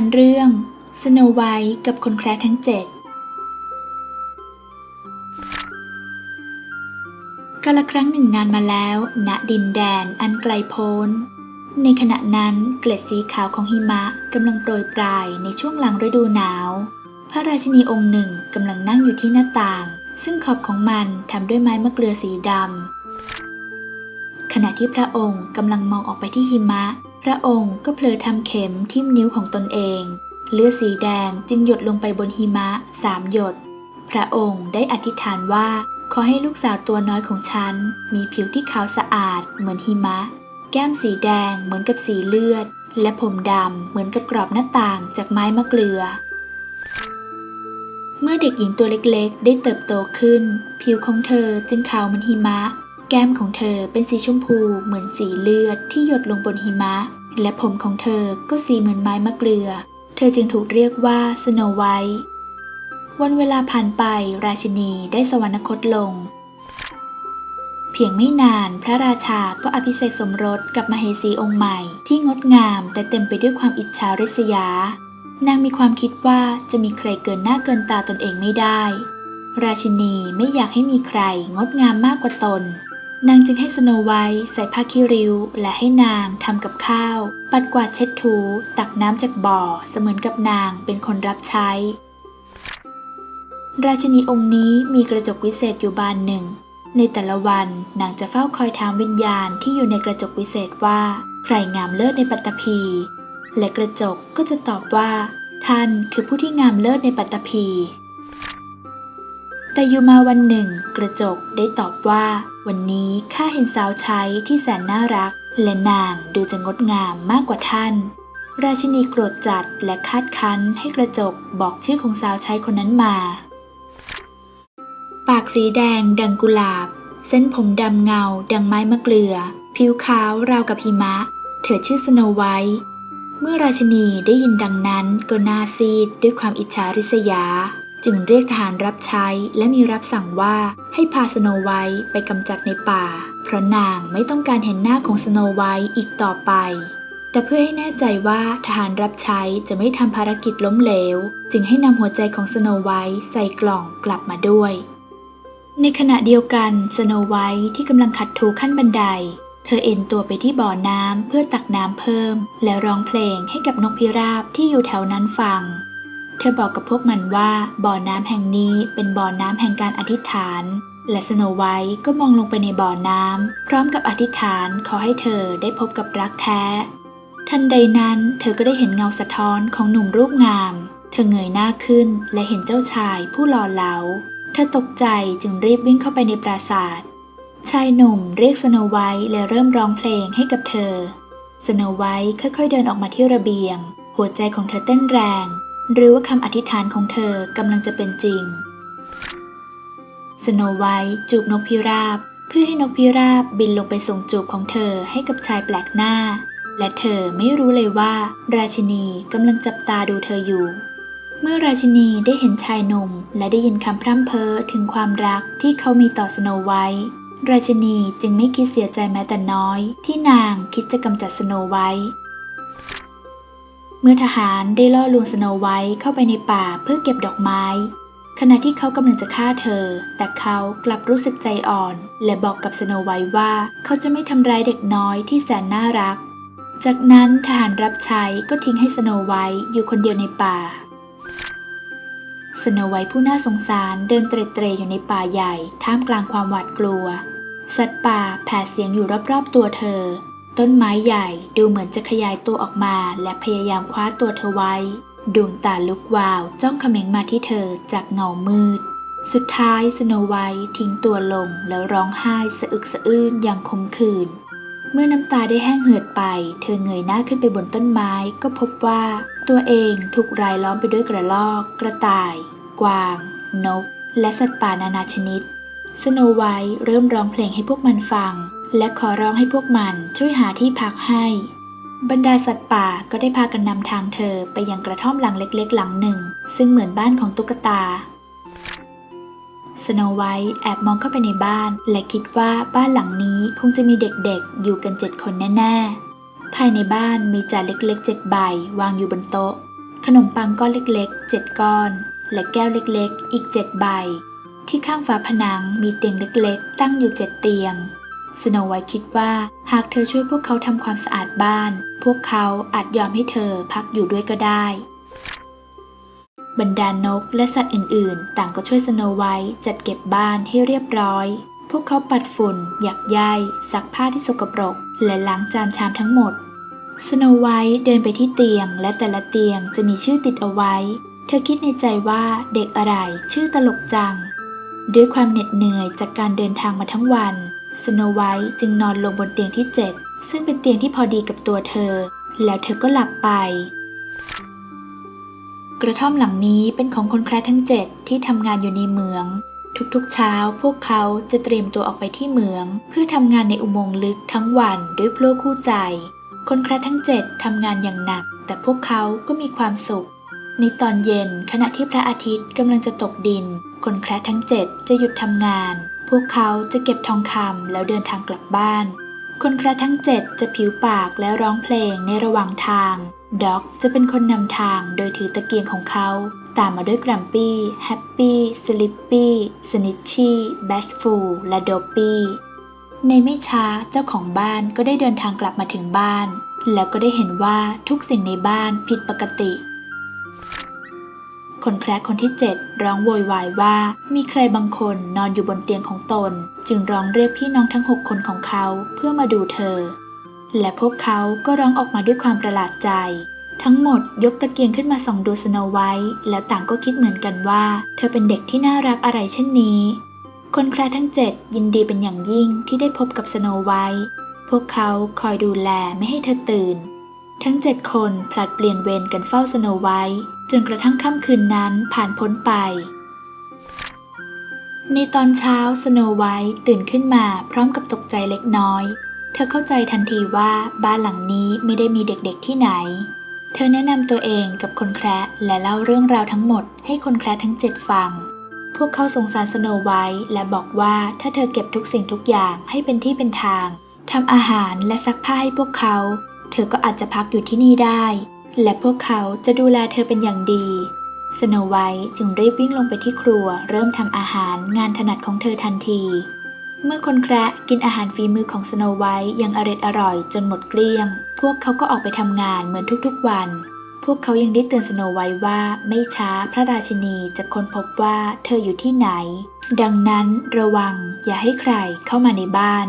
านเรื่องสโนไวท์กับคนแคระทั้งเจ็ดกาลครั้งหนึ่งนานมาแล้วณดินแดนอันไกลโพ้น ในขณะนั้นเกล็ดสีขาวของหิมะกำลังโปรยปลายในช่วงหลังฤดูหนาว พระราชินีองค์หนึ่งกำลังนั่งอยู่ที่หน้าต่าง ซึ่งขอบของมันทำด้วยไม้มะเกลือสีดำขณะที่พระองค์กำลังมองออกไปที่หิมะ พระองค์ก็เผลอทำเข็มทิ่มนิ้วของตนเอง เลือดสีแดงจึงหยดลงไปบนหิมะสามหยด พระองค์ได้อธิษฐานว่าขอให้ลูกสาวตัวน้อยของฉัน มีผิวที่ขาวสะอาดเหมือนหิมะ แก้มสีแดงเหมือนกับสีเลือด และผมดำเหมือนกับกรอบหน้าต่างจากไม้มะเกลือ เมื่อเด็กหญิงตัวเล็กๆ ได้เติบโตขึ้น ผิวของเธอจึงขาวเหมือนหิมะ แก้มของเธอเป็นสีชมพูเหมือนสีเลือดที่หยดลงบนหิมะ และผมของเธอก็สีเหมือนไม้มะเกลือ เธอจึงถูกเรียกว่าสโนไวท์วันเวลาผ่านไปราชินีได้สวรรคตลง เพียงไม่นานพระราชาก็อภิเษกสมรสกับมเหสีองค์ใหม่ที่งดงามแต่เต็มไปด้วยความอิจฉาริษยา นางมีความคิดว่าจะมีใครเกินหน้าเกินตาตนเองไม่ได้ ราชินีไม่อยากให้มีใครงดงามมากกว่าตน นางจึงให้สโนไวท์ใส่ผ้าคีริ้วและให้นางทำกับข้าว ปัดกวาดเช็ดถู ตักน้ำจากบ่อเสมือนกับนางเป็นคนรับใช้ ราชินีองค์นี้มีกระจกวิเศษอยู่บานหนึ่ง ในแต่ละวันนางจะเฝ้าคอยถามวิญญาณที่อยู่ในกระจกวิเศษว่า ใครงามเลิศในปัตตภีและกระจกก็จะตอบว่า ท่านคือผู้ที่งามเลิศในปัตตภี แต่อยู่มาวันหนึ่ง กระจกได้ตอบว่า วันนี้ข้าเห็นสาวใช้ที่แสนน่ารัก และนางดูจะงดงามมากกว่าท่าน ราชินีโกรธจัดและคาดคั้นให้กระจกบอกชื่อของสาวใช้คนนั้นมา ปากสีแดงดังกุหลาบ เส้นผมดำเงา ดังไม้มะเกลือ ผิวขาวราวกับหิมะ เธอชื่อสโนไวท์เมื่อราชินีได้ยินดังนั้นก็หน่าซีดด้วยความอิจฉาริษยา จึงเรียกทหารรับใช้และมีรับสั่งว่าให้พาสโนไวท์ไปกำจัดในป่า เพราะนางไม่ต้องการเห็นหน้าของสโนไวท์อีกต่อไป แต่เพื่อให้แน่ใจว่าทหารรับใช้จะไม่ทำภารกิจล้มเหลว จึงให้นำหัวใจของสโนไวท์ใส่กล่องกลับมาด้วย ในขณะเดียวกันสโนไวท์ที่กำลังขัดถูขั้นบันได เธอเอ็นตัวไปที่บ่อน้ำเพื่อตักน้ำเพิ่ม และร้องเพลงให้กับนกพิราบที่อยู่แถวนั้นฟัง เธอบอกกับพวกมันว่าบ่อน้ำแห่งนี้เป็นบ่อน้ำแห่งการอธิษฐาน และสโนไวท์ก็มองลงไปในบ่อน้ำพร้อมกับอธิษฐานขอให้เธอได้พบกับรักแท้ ทันใดนั้นเธอก็ได้เห็นเงาสะท้อนของหนุ่มรูปงาม เธอเงยหน้าขึ้นและเห็นเจ้าชายผู้หล่อเหลา เธอตกใจจึงรีบวิ่งเข้าไปในปราสาทชายหนุ่มเรียกสโนไวท์และเริ่มร้องเพลงให้กับเธอ สโนไวท์ค่อยๆเดินออกมาที่ระเบียง หัวใจของเธอเต้นแรง หรือว่าคำอธิษฐานของเธอกำลังจะเป็นจริง สโนไวท์จูบนกพิราบ เพื่อให้นกพิราบบินลงไปส่งจูบของเธอให้กับชายแปลกหน้า และเธอไม่รู้เลยว่า ราชินีกำลังจับตาดูเธออยู่ เมื่อราชินีได้เห็นชายหนุ่มและได้ยินคำพร่ำเพ้อถึงความรักที่เขามีต่อสโนไวท์ราชินีจึงไม่คิดเสียใจแม้แต่น้อย ที่นางคิดจะกำจัดสโนไวท์ เมื่อทหารได้ล่อลวงสโนไวท์เข้าไปในป่าเพื่อเก็บดอกไม้ ขณะที่เขากำลังจะฆ่าเธอ แต่เขากลับรู้สึกใจอ่อน และบอกกับสโนไวท์ว่าเขาจะไม่ทำร้ายเด็กน้อยที่แสนน่ารัก จากนั้นทหารรับใช้ก็ทิ้งให้สโนไวท์อยู่คนเดียวในป่า สโนไวท์ผู้น่าสงสารเดินเตร็ดเตรอยู่ในป่าใหญ่ท่ามกลางความหวาดกลัว สัตว์ป่าแผดเสียงอยู่รอบๆตัวเธอ ต้นไม้ใหญ่ดูเหมือนจะขยายตัวออกมาและพยายามคว้าตัวเธอไว้ ดวงตาลุกวาวจ้องเขม็งมาที่เธอจากเงามืด สุดท้ายสโนไวท์ทิ้งตัวลงแล้วร้องไห้สะอึกสะอื้นอย่างคมขื่นเมื่อน้ำตาได้แห้งเหือดไป เธอเงยหน้าขึ้นไปบนต้นไม้ก็พบว่า ตัวเองถูกรายล้อมไปด้วยกระรอก กระต่าย กวาง นก และสัตว์ป่านานาชนิด สโนไวท์เริ่มร้องเพลงให้พวกมันฟัง และขอร้องให้พวกมันช่วยหาที่พักให้ บรรดาสัตว์ป่าก็ได้พากันนำทางเธอไปยังกระท่อมหลังเล็กๆ หลังหนึ่ง ซึ่งเหมือนบ้านของตุ๊กตาสโนไวท์แอบมองเข้าไปในบ้าน และคิดว่าบ้านหลังนี้คงจะมีเด็กๆ อยู่กันเจ็ดคนแน่ๆ ภายในบ้านมีจานเล็กๆเจ็ดใบวางอยู่บนโต๊ะ ขนมปังก้อนเล็กๆเจ็ดก้อน และแก้วเล็กๆ อีกเจ็ดใบ ที่ข้างฝาผนังมีเตียงเล็กๆ ตั้งอยู่เจ็ดเตียง สโนไวท์คิดว่าหากเธอช่วยพวกเขาทำความสะอาดบ้าน พวกเขาอาจยอมให้เธอพักอยู่ด้วยก็ได้ บรรดานกและสัตว์อื่นๆ ต่างก็ช่วยสโนไวท์จัดเก็บบ้านให้เรียบร้อย พวกเขาปัดฝุ่นหยักใยซักผ้าที่สกปรก และล้างจานชามทั้งหมด สโนไวท์เดินไปที่เตียงและแต่ละเตียงจะมีชื่อติดเอาไว้ เธอคิดในใจว่าเด็กอะไรชื่อตลกจัง ด้วยความเหน็ดเหนื่อยจากการเดินทางมาทั้งวัน สโนไวท์จึงนอนลงบนเตียงที่ 7 ซึ่งเป็นเตียงที่พอดีกับตัวเธอ แล้วเธอก็หลับไป กระท่อมหลังนี้เป็นของคนแคระทั้ง 7 ที่ทำงานอยู่ในเหมือง ทุกๆเช้าพวกเขาจะเตรียมตัวออกไปที่เหมือง เพื่อทำงานในอุโมงค์ลึกทั้งวันด้วยโปรคู่ใจ คนแคระทั้ง 7ทำงานอย่างหนัก แต่พวกเขาก็มีความสุขในตอนเย็นขณะที่พระอาทิตย์กำลังจะตกดิน คนแคระทั้ง7จะหยุดทำงาน พวกเขาจะเก็บทองคำแล้วเดินทางกลับบ้าน คนแคระทั้ง7จะผิวปากและร้องเพลงในระหว่างทาง ด็อกจะเป็นคนนำทางโดยถือตะเกียงของเขา ตามมาด้วยกรัมปี้ แฮปปี้ สลิปปี้ สนิชชี่ แบชฟูล และโดปปี้ ในไม่ช้าเจ้าของบ้านก็ได้เดินทางกลับมาถึงบ้าน แล้วก็ได้เห็นว่าทุกสิ่งในบ้านผิดปกติ คนแคระคนที่ 7 ร้องโวยวายว่า มีใครบางคนนอนอยู่บนเตียงของตน จึงร้องเรียกพี่น้องทั้ง 6 คนของเขาเพื่อมาดูเธอ และพวกเขาก็ร้องออกมาด้วยความประหลาดใจ ทั้งหมดยกตะเกียงขึ้นมาส่องดูสโนไวท์แล้วต่างก็คิดเหมือนกันว่า เธอเป็นเด็กที่น่ารักอะไรเช่นนี้ คนแคระทั้ง 7 ยินดีเป็นอย่างยิ่งที่ได้พบกับสโนไวท์พวกเขาคอยดูแลไม่ให้เธอตื่น ทั้ง 7 คนผลัดเปลี่ยนเวรกันเฝ้าสโนไวท์ จนกระทั่งค่ำคืนนั้นผ่านพ้นไป ในตอนเช้าสโนไวท์ตื่นขึ้นมาพร้อมกับตกใจเล็กน้อย เธอเข้าใจทันทีว่าบ้านหลังนี้ไม่ได้มีเด็กๆที่ไหน เธอแนะนำตัวเองกับคนแคระและเล่าเรื่องราวทั้งหมดให้คนแคระทั้งเจ็ดฟัง พวกเขาสงสารสโนไวท์และบอกว่าถ้าเธอเก็บทุกสิ่งทุกอย่างให้เป็นที่เป็นทางทำอาหารและซักผ้าให้พวกเขา เธอก็อาจจะพักอยู่ที่นี่ได้ และพวกเขาจะดูแลเธอเป็นอย่างดี สโนไวท์จึงรีบวิ่งลงไปที่ครัว เริ่มทำอาหารงานถนัดของเธอทันที เมื่อคนแคระกินอาหารฝีมือของสโนไวท์ย่างอร็ดอร่อยจนหมดเกลี้ยง พวกเขาก็ออกไปทำงานเหมือนทุกๆวัน พวกเขายังได้เตือนสโนไวท์ว่าไม่ช้าพระราชินีจะค้นพบว่าเธออยู่ที่ไหน ดังนั้นระวังอย่าให้ใครเข้ามาในบ้าน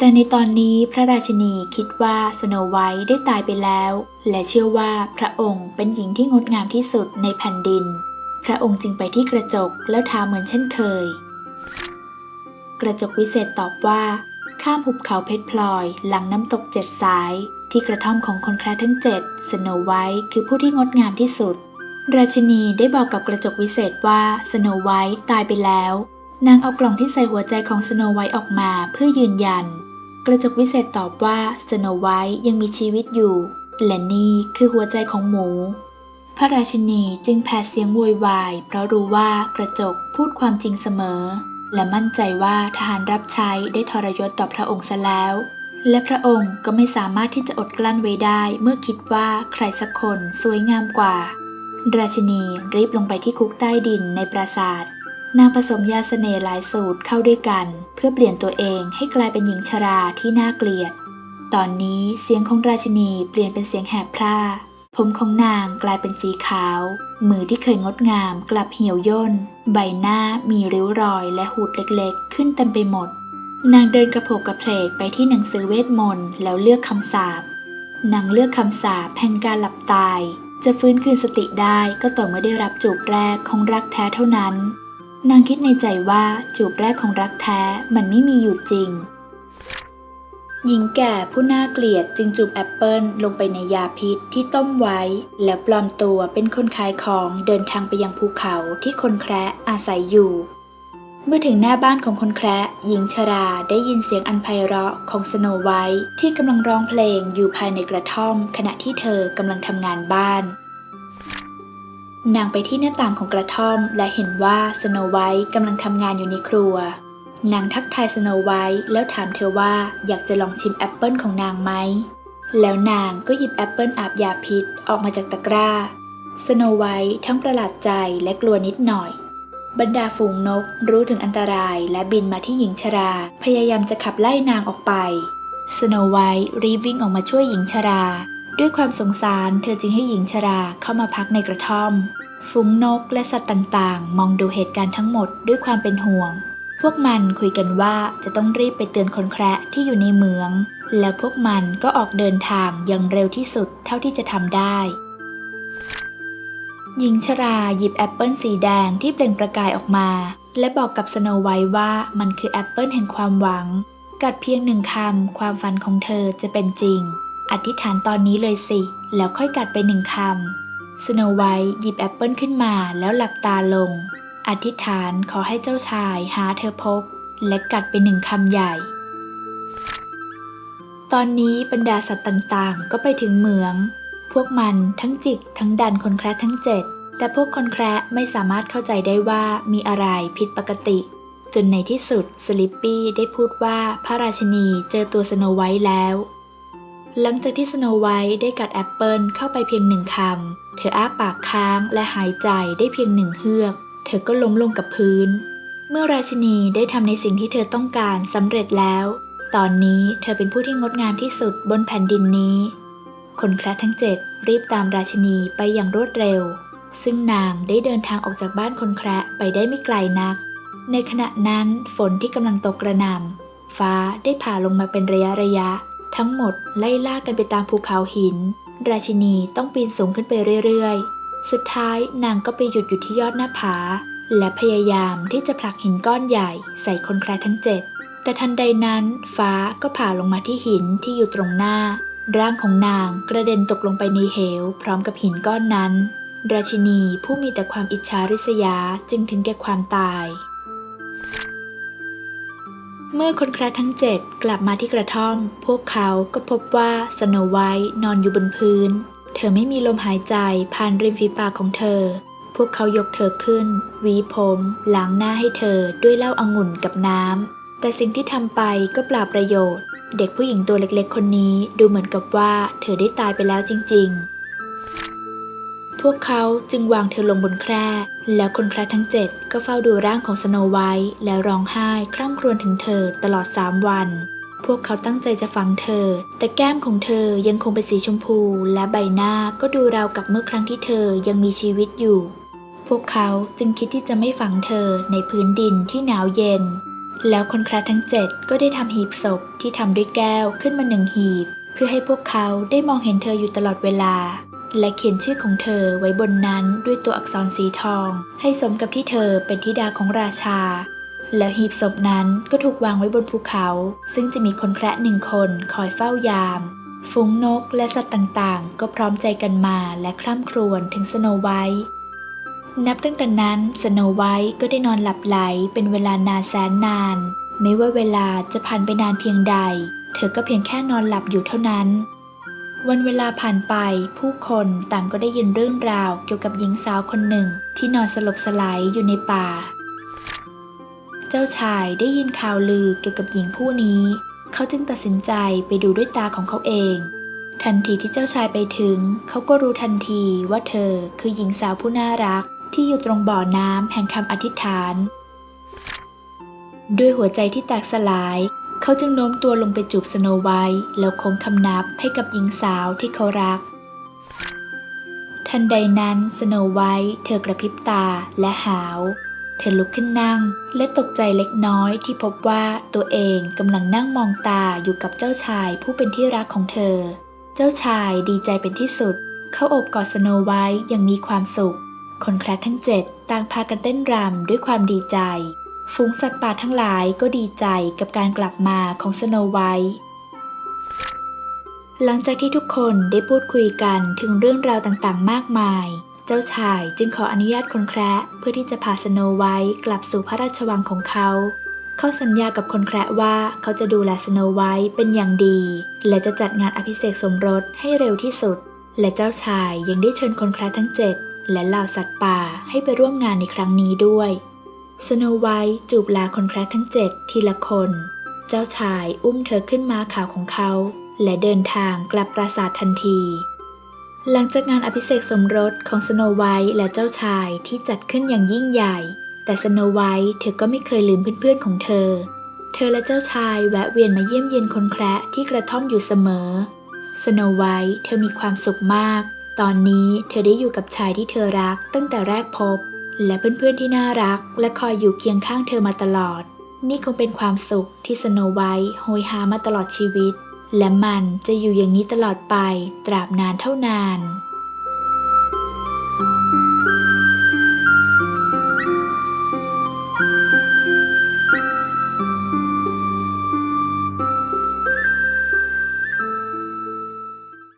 แต่ในตอนนี้พระราชินีคิดว่าสโนไวท์ได้ตายไปแล้ว และเชื่อว่าพระองค์เป็นหญิงที่งดงามที่สุดในแผ่นดิน พระองค์จึงไปที่กระจกแล้วถามเหมือนเช่นเคย กระจกวิเศษตอบว่า ข้ามหุบเขาเพชรพลอยหลังน้ำตกเจ็ดสาย ที่กระท่อมของคนแคระทั้งเจ็ดสโนไวท์คือผู้ที่งดงามที่สุด ราชินีได้บอกกับกระจกวิเศษว่าสโนไวท์ตายไปแล้ว นางเอากล่องที่ใส่หัวใจของสโนไวท์ออกมาเพื่อยืนยัน กระจกวิเศษตอบว่าสโนไวท์ยังมีชีวิตอยู่ และนี่คือหัวใจของหมู พระราชินีจึงแผดเสียงโวยวาย เพราะรู้ว่ากระจกพูดความจริงเสมอ และมั่นใจว่าทหารรับใช้ได้ทรยศต่อพระองค์ซะแล้ว และพระองค์ก็ไม่สามารถที่จะอดกลั้นไว้ได้ เมื่อคิดว่าใครสักคนสวยงามกว่า ราชินีรีบลงไปที่คุกใต้ดินในปราสาท นางผสมยาเสน่ห์หลายสูตรเข้าด้วยกัน เพื่อเปลี่ยนตัวเองให้กลายเป็นหญิงชราที่น่าเกลียด ตอนนี้เสียงของราชินีเปลี่ยนเป็นเสียงแหบพร่า ผมของนางกลายเป็นสีขาว มือที่เคยงดงามกลับเหี่ยวย่น ใบหน้ามีริ้วรอยและหูดเล็กๆ ขึ้นเต็มไปหมด นางเดินกระโผกกระเพลกไปที่หนังสือเวทมนต์แล้วเลือกคำสาปนางเลือกคำสาปแห่งการหลับตาย จะฟื้นคืนสติได้ก็ต่อเมื่อได้รับจูบแรกของรักแท้เท่านั้น นางคิดในใจว่าจูบแรกของรักแท้มันไม่มีอยู่จริง หญิงแก่ผู้น่าเกลียดจึงจูบแอปเปิลลงไปในยาพิษที่ต้มไว้ แล้วปลอมตัวเป็นคนขายของเดินทางไปยังภูเขาที่คนแคระอาศัยอยู่ เมื่อถึงหน้าบ้านของคนแคระหญิงชราได้ยินเสียงอันไพเราะของสโนไวท์ที่กำลังร้องเพลงอยู่ภายในกระท่อม ขณะที่เธอกำลังทำงานบ้าน นางไปที่หน้าต่างของกระท่อม และเห็นว่าสโนไวท์กำลังทำงานอยู่ในครัว นางทักทายสโนไวท์แล้วถามเธอว่าอยากจะลองชิมแอปเปิลของนางไหม แล้วนางก็หยิบแอปเปิลอาบยาพิษออกมาจากตะกร้า สโนไวท์ทั้งประหลาดใจและกลัวนิดหน่อย บรรดาฝูงนกรู้ถึงอันตรายและบินมาที่หญิงชรา พยายามจะขับไล่นางออกไป สโนไวท์รีบวิ่งออกมาช่วยหญิงชรา ด้วยความสงสารเธอจึงให้หญิงชราเข้ามาพักในกระท่อม ฝูงนกและสัตว์ต่างๆ มองดูเหตุการณ์ทั้งหมดด้วยความเป็นห่วง พวกมันคุยกันว่าจะต้องรีบไปเตือนคนแคระที่อยู่ในเมือง แล้วพวกมันก็ออกเดินทางอย่างเร็วที่สุดเท่าที่จะทำได้ หญิงชราหยิบแอปเปิลสีแดงที่เปล่งประกายออกมา และบอกกับสโนไวท์ว่ามันคือแอปเปิลแห่งความหวัง กัดเพียงหนึ่งคำความฝันของเธอจะเป็นจริง อธิษฐานตอนนี้เลยสิ แล้วค่อยกัดไปหนึ่งคำ สโนไวท์หยิบแอปเปิลขึ้นมาแล้วหลับตาลง อธิษฐานขอให้เจ้าชายหาเธอพบ และกัดไปหนึ่งคำใหญ่ ตอนนี้บรรดาสัตว์ต่างๆ ก็ไปถึงเหมือง พวกมันทั้งจิก ทั้งดันคนแคระทั้งเจ็ด แต่พวกคนแคระไม่สามารถเข้าใจได้ว่ามีอะไรผิดปกติ จนในที่สุดสลิปปี้ได้พูดว่าพระราชนีเจอตัวสโนไวท์แล้ว หลังจากที่สโนไวท์ได้กัดแอปเปิลเข้าไปเพียงหนึ่งคำ เธออ้าปากค้างและหายใจได้เพียงหนึ่งเฮือก เธอก็ล้มลงกับพื้น เมื่อราชินีได้ทำในสิ่งที่เธอต้องการสำเร็จแล้ว ตอนนี้เธอเป็นผู้ที่งดงามที่สุดบนแผ่นดินนี้ คนแคระทั้งเจ็ดรีบตามราชินีไปอย่างรวดเร็ว ซึ่งนางได้เดินทางออกจากบ้านคนแคระไปได้ไม่ไกลนัก ในขณะนั้นฝนที่กำลังตกกระหน่ำฟ้าได้ผ่าลงมาเป็นระยะระยะ ทั้งหมดไล่ล่ากันไปตามภูเขาหิน ราชินีต้องปีนสูงขึ้นไปเรื่อยๆ สุดท้ายนางก็ไปหยุดอยู่ที่ยอดหน้าผา และพยายามที่จะผลักหินก้อนใหญ่ใส่คนแคระทั้งเจ็ดแต่ทันใดนั้นฟ้าก็ผ่าลงมาที่หินที่อยู่ตรงหน้า ร่างของนางกระเด็นตกลงไปในเหว พร้อมกับหินก้อนนั้น ราชินีผู้มีแต่ความอิจฉาริษยาจึงถึงแก่ความตาย เมื่อคนแคระทั้งเจ็ดกลับมาที่กระท่อม พวกเขาก็พบว่าสโนไวท์นอนอยู่บนพื้น เธอไม่มีลมหายใจผ่านริมฝีปากของเธอ พวกเขายกเธอขึ้นหวีผมล้างหน้าให้เธอด้วยเหล้าอางุ่นกับน้ำ แต่สิ่งที่ทำไปก็เปล่าประโยชน์ เด็กผู้หญิงตัวเล็กๆ คนนี้ดูเหมือนกับว่าเธอได้ตายไปแล้วจริง ๆ พวกเขาจึงวางเธอลงบนแคร่ แล้วคนแคระทั้งเจ็ดก็เฝ้าดูร่างของสโนไวท์แล้วร้องไห้คร่ำครวญถึงเธอตลอดสามวัน พวกเขาตั้งใจจะฟังเธอ แต่แก้มของเธอยังคงเป็นสีชมพู และใบหน้าก็ดูราวกับเมื่อครั้งที่เธอยังมีชีวิตอยู่ พวกเขาจึงคิดที่จะไม่ฝังเธอในพื้นดินที่หนาวเย็น แล้วคนแคระทั้งเจ็ดก็ได้ทำหีบศพที่ทำด้วยแก้วขึ้นมาหนึ่งหีบ เพื่อให้พวกเขาได้มองเห็นเธออยู่ตลอดเวลา และเขียนชื่อของเธอไว้บนนั้นด้วยตัวอักษรสีทอง ให้สมกับที่เธอเป็นธิดาของราชา แล้วหีบศพนั้นก็ถูกวางไว้บนภูเขา ซึ่งจะมีคนแคระหนึ่งคนคอยเฝ้ายาม ฝูงนกและสัตว์ต่างๆ ก็พร้อมใจกันมาและคร่ำครวญถึงสโนไวท์นับตั้งแต่นั้นสโนไวท์ก็ได้นอนหลับไหลเป็นเวลานานแสนนาน ไม่ว่าเวลาจะผ่านไปนานเพียงใด เธอก็เพียงแค่นอนหลับอยู่เท่านั้น วันเวลาผ่านไปผู้คนต่างก็ได้ยินเรื่องราวเกี่ยวกับหญิงสาวคนหนึ่งที่นอนสลบสลายอยู่ในป่า เจ้าชายได้ยินข่าวลือเกี่ยวกับหญิงผู้นี้ เขาจึงตัดสินใจไปดูด้วยตาของเขาเอง ทันทีที่เจ้าชายไปถึง เขาก็รู้ทันทีว่าเธอคือหญิงสาวผู้น่ารัก ที่อยู่ตรงบ่อน้ำแห่งคำอธิษฐาน ด้วยหัวใจที่แตกสลาย เขาจึงโน้มตัวลงไปจูบสโนไวท์แล้วโค้งคำนับให้กับหญิงสาวที่เขารัก ทันใดนั้นสโนไวท์เธอกระพริบตาและหาว เธอลุกขึ้นนั่งและตกใจเล็กน้อยที่พบว่าตัวเองกำลังนั่งมองตาอยู่กับเจ้าชายผู้เป็นที่รักของเธอ เจ้าชายดีใจเป็นที่สุด เขาโอบกอดสโนไวท์อย่างมีความสุข คนแคระทั้งเจ็ดต่างพากันเต้นรำด้วยความดีใจ ฝูงสัตว์ป่าทั้งหลายก็ดีใจกับการกลับมาของสโนไวท์หลังจากที่ทุกคนได้พูดคุยกันถึงเรื่องราวต่างๆ มากมาย เจ้าชายจึงขออนุญาตคนแคระเพื่อที่จะพาสโนไวท์กลับสู่พระราชวังของเขา เขาสัญญากับคนแคระว่าเขาจะดูแลสโนไวท์เป็นอย่างดี และจะจัดงานอภิเษกสมรสให้เร็วที่สุด และเจ้าชายยังได้เชิญคนแคระทั้งเจ็ดและเหล่าสัตว์ป่าให้ไปร่วมงานในครั้งนี้ด้วย สโนไวท์จูบลาคนแครทั้งเจ็ดทีละคน เจ้าชายอุ้มเธอขึ้นมาขาวของเขา และเดินทางกลับปราสาททันที หลังจากงานอภิเษกสมรสของสโนไวท์และเจ้าชายที่จัดขึ้นอย่างยิ่งใหญ่ แต่สโนไวท์เธอก็ไม่เคยลืมเพื่อนๆของเธอ เธอและเจ้าชายแวะเวียนมาเยี่ยมเยียนคนแคระที่กระท่อมอยู่เสมอ สโนไวท์เธอมีความสุขมาก ตอนนี้เธอได้อยู่กับชายที่เธอรักตั้งแต่แรกพบ และเพื่อนๆที่น่ารัก และคอยอยู่เคียงข้างเธอมาตลอด นี่คงเป็นความสุขที่สโนไวท์โหยหามาตลอดชีวิต และมันจะอยู่อย่างนี้ตลอดไปตราบนานเท่านาน